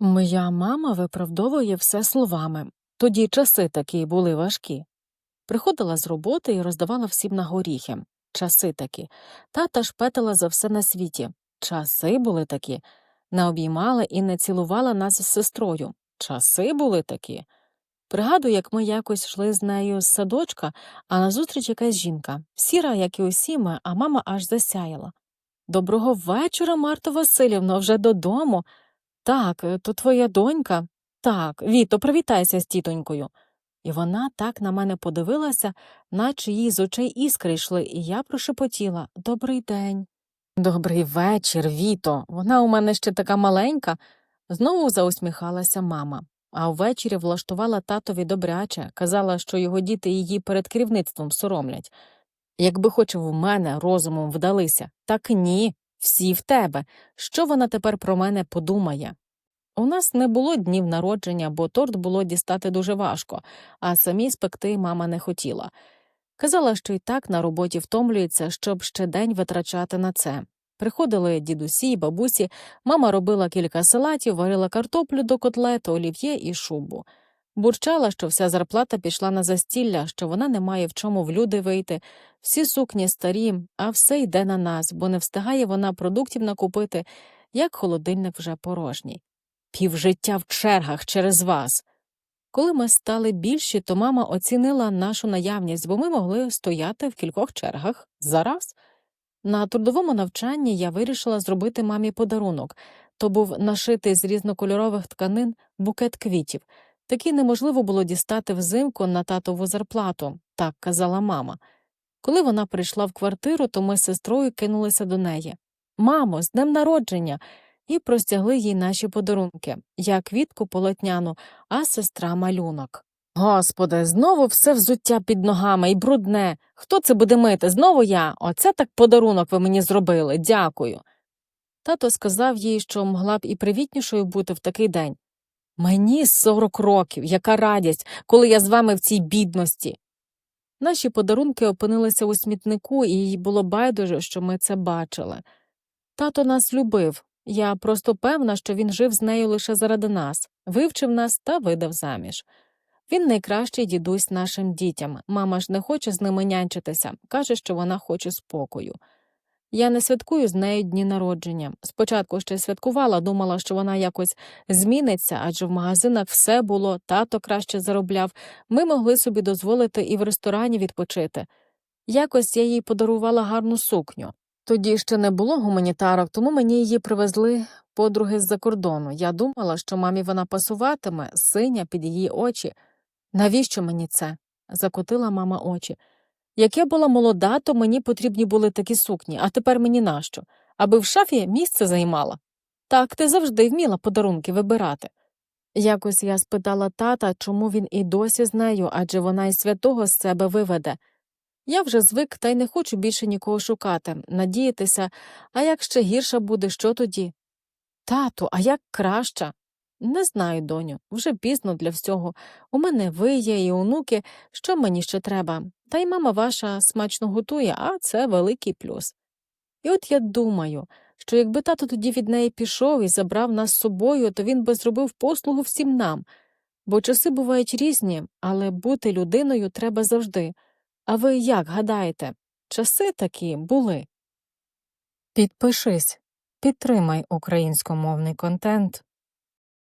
Моя мама виправдовує все словами. Тоді часи такі були важкі. Приходила з роботи і роздавала всім на горіхи. Часи такі. Тата шпетила за все на світі. Часи були такі. Не обіймала і не цілувала нас з сестрою. Часи були такі. Пригадую, як ми якось йшли з нею з садочка, а назустріч якась жінка, сіра, як і усі ми, а мама аж засяяла. Доброго вечора, Марто Васильівно, вже додому. Так, е, то твоя донька? Так, Віто, привітайся з тітонькою. І вона так на мене подивилася, наче їй з очей іскри йшли, і я прошепотіла Добрий день. Добрий вечір, Віто. Вона у мене ще така маленька. Знову заусміхалася мама, а ввечері влаштувала татові добряче, казала, що його діти її перед керівництвом соромлять. Якби хоч в мене розумом вдалися, так ні, всі в тебе. Що вона тепер про мене подумає? У нас не було днів народження, бо торт було дістати дуже важко, а самі спекти мама не хотіла. Казала, що й так на роботі втомлюється, щоб ще день витрачати на це. Приходили дідусі й бабусі, мама робила кілька салатів, варила картоплю до котлету, олів'є і шубу. Бурчала, що вся зарплата пішла на застілля, що вона не має в чому в люди вийти, всі сукні старі, а все йде на нас, бо не встигає вона продуктів накупити, як холодильник вже порожній. Півжиття в чергах через вас. Коли ми стали більші, то мама оцінила нашу наявність, бо ми могли стояти в кількох чергах зараз. На трудовому навчанні я вирішила зробити мамі подарунок то був нашитий з різнокольорових тканин букет квітів. Такий неможливо було дістати взимку на татову зарплату, так казала мама. Коли вона прийшла в квартиру, то ми з сестрою кинулися до неї. Мамо, з днем народження. І простягли їй наші подарунки я квітку полотняну, а сестра малюнок. Господи, знову все взуття під ногами і брудне. Хто це буде мити? Знову я. Оце так подарунок ви мені зробили. Дякую. Тато сказав їй, що могла б і привітнішою бути в такий день. Мені сорок років, яка радість, коли я з вами в цій бідності. Наші подарунки опинилися у смітнику, і їй було байдуже, що ми це бачили. Тато нас любив. Я просто певна, що він жив з нею лише заради нас, вивчив нас та видав заміж. Він найкращий дідусь нашим дітям. Мама ж не хоче з ними нянчитися, каже, що вона хоче спокою. Я не святкую з нею дні народження. Спочатку ще святкувала, думала, що вона якось зміниться, адже в магазинах все було, тато краще заробляв, ми могли собі дозволити і в ресторані відпочити. Якось я їй подарувала гарну сукню. Тоді ще не було гуманітарок, тому мені її привезли подруги з-за кордону. Я думала, що мамі вона пасуватиме, синя під її очі. Навіщо мені це? закотила мама очі. Як я була молода, то мені потрібні були такі сукні, а тепер мені нащо? Аби в шафі місце займала. Так, ти завжди вміла подарунки вибирати. Якось я спитала тата, чому він і досі з нею, адже вона й святого з себе виведе. Я вже звик та й не хочу більше нікого шукати, надіятися, а як ще гірша буде, що тоді? Тату, а як краща? Не знаю, доню, вже пізно для всього. У мене ви є і онуки, що мені ще треба. Та й мама ваша смачно готує, а це великий плюс. І от я думаю, що якби тато тоді від неї пішов і забрав нас з собою, то він би зробив послугу всім нам, бо часи бувають різні, але бути людиною треба завжди. А ви як гадаєте, часи такі були? Підпишись, підтримай українськомовний контент.